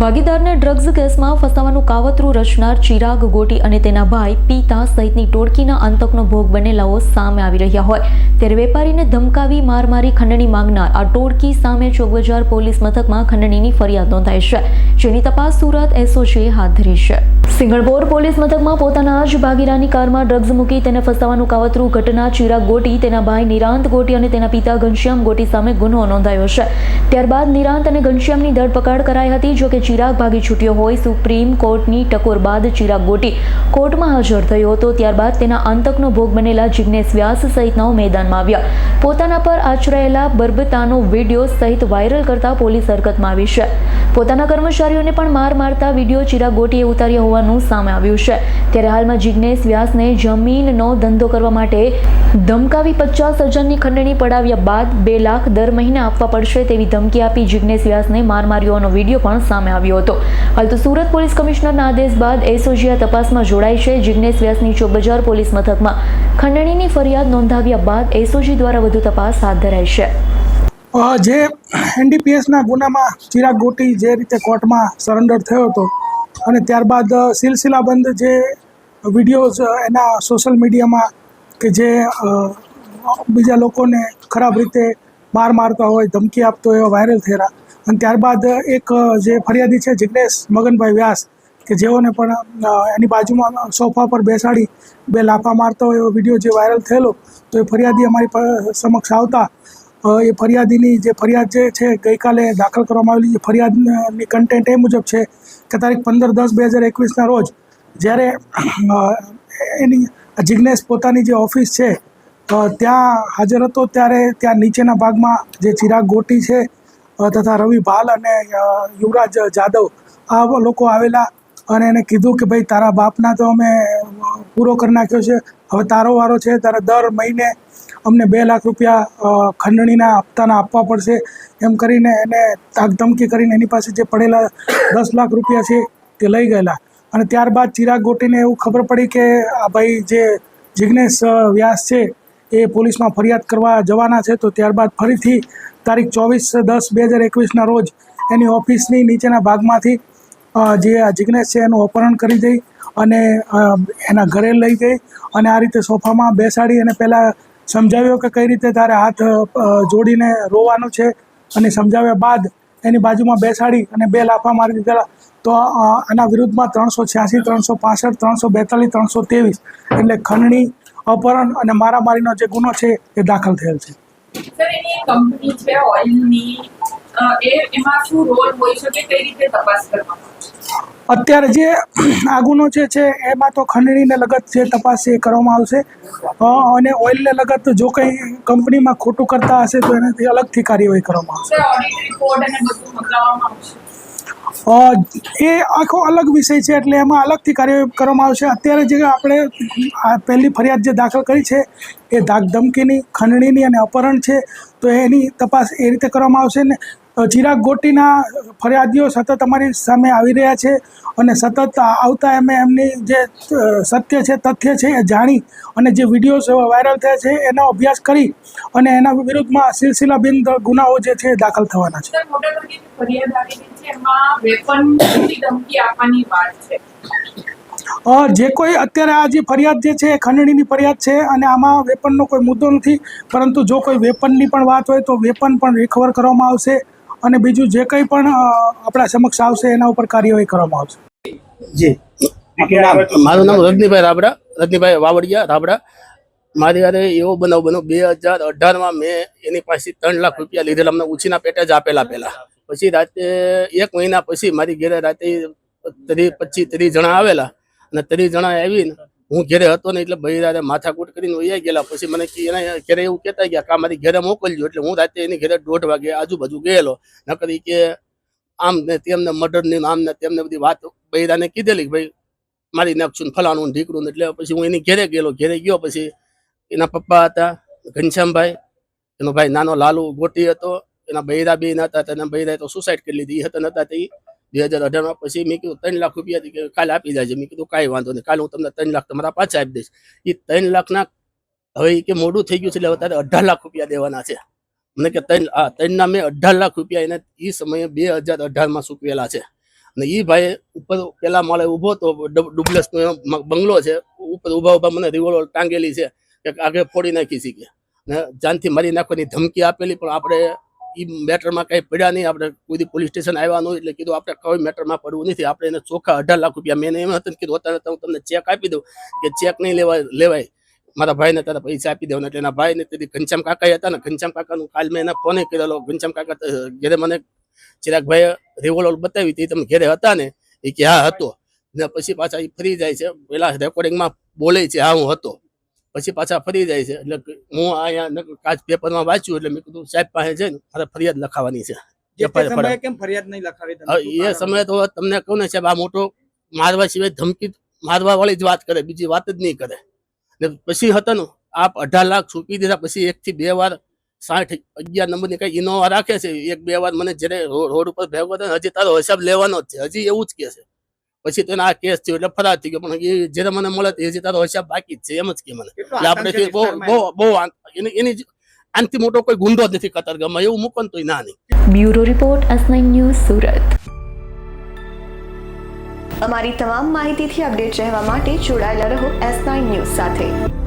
ભાગીદારને drugs કેસમાં ફસાવાનું કાવતરું રચનાર ચિરાગ ગોટી અને તેના ભાઈ પિતા સહિતની ટોળકીના આતંકનો ભોગ બનેલાઓ સામે આવી રહ્યા હોય. ત્યારે વેપારીને ધમકાવી માર મારી ખંડણી માંગનાર આ ટોળકી સામે ચોકબજાર પોલીસ મથકમાં ખંડણીની ફરિયાદ નોંધાઈ છે. જેની તપાસ સુરત એસઓજીએ હાથ ધરી છે. સિંગણપોર પોલીસ મથકમાં પોતાના જ ભાગીરાની કારમાં ડ્રગ્સ મૂકી તેને ફસાવાનું કાવતરું ઘટના ચિરાગ ગોટી, તેના ભાઈ નિરાંત ગોટી અને તેના પિતા ઘનશ્યામ ગોટી સામે ગુનો નોંધાયો છે. ત્યારબાદ નિરાંત અને ઘનશ્યામની ધરપકડ કરાઈ હતી જોકે ચિરાગ ભાગી છૂટ્યો હોય, સુપ્રીમ કોર્ટની ટકોર બાદ ચિરાગ ગોટી કોર્ટમાં હાજર થયો હતો. ત્યારબાદ તેના આતંકનો ભોગ બનેલા જિગ્નેશ વ્યાસ સહિતનાઓ મેદાનમાં આવ્યા. પોતાના પર આચરાયેલા બર્બતાનો વીડિયો સહિત વાયરલ કરતા પોલીસ હરકતમાં આવી છે. પોતાના કર્મચારીઓને પણ માર મારતા વીડિયો ચિરાગ ગોટીએ ઉતાર્યા હોવાનું સામે આવ્યું છે. ત્યારે હાલમાં જિગ્નેશ વ્યાસને જમીનનો ધંધો કરવા માટે ધમકાવી પચાસ હજારની ખંડણી પડાવ્યા બાદ બે લાખ દર મહિને આપવા પડશે તેવી ધમકી આપી જિગ્નેશ વ્યાસને માર માર્યોનો વીડિયો પણ સામે આવ્યો હતો. હાલ તો સુરત પોલીસ કમિશનરના આદેશ બાદ એસઓજી તપાસમાં જોડાય છે. જિગ્નેશ વ્યાસની ચોકબજાર પોલીસ મથકમાં ખંડણીની ફરિયાદ નોંધાવ્યા બાદ એસઓજી દ્વારા વધુ તપાસ હાથ ધરાઈ છે. જે એનડીપીએસના ગુનામાં ચિરાગ ગોટી જે રીતે કોર્ટમાં સરેન્ડર થયો હતો અને ત્યારબાદ સિલસિલાબંધ જે વિડીયોઝ એના સોશિયલ મીડિયામાં કે જે બીજા લોકોને ખરાબ રીતે માર મારતા હોય, ધમકી આપતો હોય, એવા વાયરલ થયેલા. અને ત્યારબાદ એક જે ફરિયાદી છે જિગ્નેશ મગનભાઈ વ્યાસ કે જેઓને પણ એની બાજુમાં સોફા પર બેસાડી બે લાફા મારતા હોય એવો વીડિયો જે વાયરલ થયેલો, તો એ ફરિયાદી અમારી સમક્ષ આવતા એ ફરિયાદીની જે ફરિયાદ જે છે, ગઈકાલે દાખલ કરવામાં આવેલી જે ફરિયાદની કન્ટેન્ટ એ મુજબ છે કે તારીખ પંદર દસ બે હજાર એકવીસના રોજ જ્યારે એની જિજ્ઞેશ પોતાની જે ઓફિસ છે ત્યાં હાજર હતો, ત્યારે ત્યાં નીચેના ભાગમાં જે ચિરાગ ગોટી છે તથા રવિ ભાલ અને યુવરાજ જાદવ આ લોકો આવેલા અને એને કીધું કે ભાઈ તારા બાપના તો અમે પૂરો કરી નાખ્યો છે. હવે તારો વારો છે તારે દર મહિને અમને બે લાખ રૂપિયા ખંડણીના હપ્તાના આપવા પડશે. એમ કરીને એને તાકધમકી કરીને એની પાસે જે પડેલા દસ લાખ રૂપિયા છે તે લઈ ગયેલા. અને ત્યારબાદ ચિરાગ ગોટીને એવું ખબર પડી કે આ ભાઈ જે જિગ્નેશ વ્યાસ છે એ પોલીસમાં ફરિયાદ કરવા જવાના છે તો ત્યારબાદ ફરીથી તારીખ ચોવીસ દસ બે હજાર એકવીસના રોજ એની ઓફિસની નીચેના ભાગમાંથી જે આ જિગ્નેશ છે એનું અપહરણ કરી દઈ. અને એના ઘરે લઈ ગઈ અને આ રીતે સોફામાં બેસાડી અને પહેલાં સમજાવ્યો કે કઈ રીતે તારે હાથ જોડીને રોવાનું છે અને સમજાવ્યા બાદ એની બાજુમાં બેસાડી અને બે લાફા મારી દીધેલા. તો આના વિરુદ્ધમાં ત્રણસો છ્યાસી, ત્રણસો પાસઠ, ત્રણસો બેતાલીસ, ત્રણસો ત્રેવીસ એટલે ખંડણી, અપહરણ અને મારામારીનો જે ગુનો છે એ દાખલ થયેલ છે. એ એમાં શું રોલ હોઈ શકે કઈ રીતે તપાસ કરવામાં અત્યારે જે આ ગુનો જે છે એમાં તો ખંડણીને લગત જે તપાસ છે એ કરવામાં આવશે. અને ઓઇલને લગત જો કંઈ કંપનીમાં ખોટું કરતા હશે તો એનાથી અલગથી કાર્યવાહી કરવામાં આવશે. એ આખો અલગ વિષય છે એટલે એમાં અલગથી કાર્યવાહી કરવામાં આવશે. અત્યારે જે આપણે પહેલી ફરિયાદ જે દાખલ કરી છે એ ધાક ધમકીની ખંડણીની અને અપહરણ છે તો એની તપાસ એ રીતે કરવામાં આવશે ને ચિરાગ ગોટીના ફરિયાદીઓ સતત અમારી સામે આવી રહ્યા છે અને સતત આવતા અમે એમની જે સત્ય છે તથ્ય છે એ જાણી અને જે વિડીયોઝ વાયરલ થયા છે એનો અભ્યાસ કરી અને એના વિરુદ્ધમાં સિલસિલાબિંદ ગુનાઓ જે છે દાખલ થવાના છે. જે કોઈ અત્યારે આ જે ફરિયાદ જે છે એ ખંડણીની ફરિયાદ છે અને આમાં વેપનનો કોઈ મુદ્દો નથી પરંતુ જો કોઈ વેપનની પણ વાત હોય તો વેપન પણ રિકવર કરવામાં આવશે. અને બીજું જે કંઈ પણ આપણા સમક્ષ આવશે એના ઉપર કાર્યવાહી કરવામાં આવશે. જી. મારું નામ રજનીભાઈ રાબડા રજનીભાઈ વાવડિયા રાબડા. મારી યારે એવો બનાવ બનો બે હજાર અઢારમાં મેં એની પાસેથી ત્રણ લાખ રૂપિયા લીધેલા અમને ઉછીના પેટે જ આપેલા પહેલા. પછી રાતે એક મહિના પછી મારી ઘેરે રાતે ત્રીસ પચીસ ત્રીસ જણા આવેલા. અને ત્રીસ જણા આવીને હું ઘેરે હતો ને એટલે ભાઈ માથાકૂટ કરીને વૈયા ગયેલા. પછી મને એને એના ઘરે એવું કહેતા ગયા કે મારી ઘરે મોકલજો. એટલે હું રાતે એની ઘરે દોઢ વાગે આજુબાજુ ગયેલો. નકરી કે આમ ને તેમને મર્ડરની આમ ને તેમને બધી વાત બૈરાને કીધેલી ભાઈ મારી નાખશું ને ફલાણું ઢીકડું એટલે પછી હું એની ઘેરે ગયેલો. ઘેરે ગયો પછી એના પપ્પા હતા, ઘનશ્યામભાઈ. એનો ભાઈ નાનો લાલુ ગોટી હતો. એના બૈરા બે હતા, તેના બૈરાએ તો સુસાઇડ કરી લીધી. એ હતા નતા, તે બે હજાર અઢારમાં પછી મેં કીધું ત્રણ લાખ રૂપિયા કે કાલે આપી જાય મેં કીધું કાંઈ વાંધો નહીં. કાલે હું તમને ત્રણ લાખ તમારા પાછા આપી દઈશ. એ ત્રણ લાખના હવે કે મોડું થઈ ગયું છે એટલે હવે તારે અઢાર લાખ રૂપિયા દેવાના છે. મને કે ત્રણ, આ ત્રણના મેં અઢાર લાખ રૂપિયા એને એ સમયે બે હજાર અઢારમાં ચૂકવેલા છે. અને એ ભાઈ ઉપર પેલા માળે ઊભો તો ડુપ્લેસ નો બંગલો છે. ઉપર ઊભા ઊભા મને રિવોલ્વર ટાંગેલી છે. કે આગળ ફોડી નાખી શીખે ને જાનથી મારી નાખવાની ધમકી આપેલી પણ આપણે એ મેટરમાં કંઈ પડ્યા નહીં. આપણે કોઈ પોલીસ સ્ટેશન આવ્યા નહીં એટલે કીધું, આપણે કોઈ મેટરમાં પડવું નથી. આપણે એને ચોખ્ખા અઢાર લાખ રૂપિયા. મેં એમ હતું કીધું, અત્યારે હું તમને ચેક આપી દઉં. કે ચેક નહીં લેવા લેવાય. મારા ભાઈને તારા પૈસા આપી દેવાના. એટલે એના ભાઈને તેથી ઘનશ્યામ કાકા હતા ને, ઘનશ્યામ કાકાનું કાલ મેં એના ફોને કરેલો. ઘનશ્યામ કાકા ઘેરે મને ચિરાગભાઈ રિવોલ્વર બતાવી હતી. તમે ઘેરે હતા ને? એ કે, હા, હતો. ને પછી પાછા એ ફરી જાય છે. પેલા રેકોર્ડિંગમાં બોલે છે, હા, હું હતો. પછી પાછા ફરી જાય છે. એટલે હું અહીંયા કાચ પેપરમાં વાંચ્યું એટલે મેં કીધું સાહેબ પાસે જઈને મારે ફરિયાદ લખાવાની છે. એ? સમયે તો તમને કહું ને સાહેબ આ મોટો મારવા સિવાય ધમકી મારવા વાળી જ વાત કરે બીજી વાત જ નહીં કરે. ને પછી હતા ને આપ અઢાર લાખ ચૂકી દીધા પછી એક થી બે વાર સાઠ અગિયાર નંબરની કઈ ઇનોવા રાખે છે. એક બે વાર મને જ્યારે રોડ ઉપર ભેગો થયો હજી તારો હિસાબ લેવાનો જ છે. હજી એવું જ કે છે. પછી તો આ કેસ થયો એટલે ફરાર થઈ ગયો. પણ એ જ્યારે મને મળે એ જે તારો હિસાબ બાકી જ છે એમ જ કે મને. એટલે આપણે બહુ બહુ બહુ એની એની જ- મોટો કોઈ ગુંડો જ નથી કતારગામમાં. એવું મૂકો તો ના નહીં. Bureau report S news Surat. અમારી તમામ માહિતીથી અપડેટ રહેવા માટે જોડાયેલા રહો એસ નાઇન ન્યૂઝ સાથે.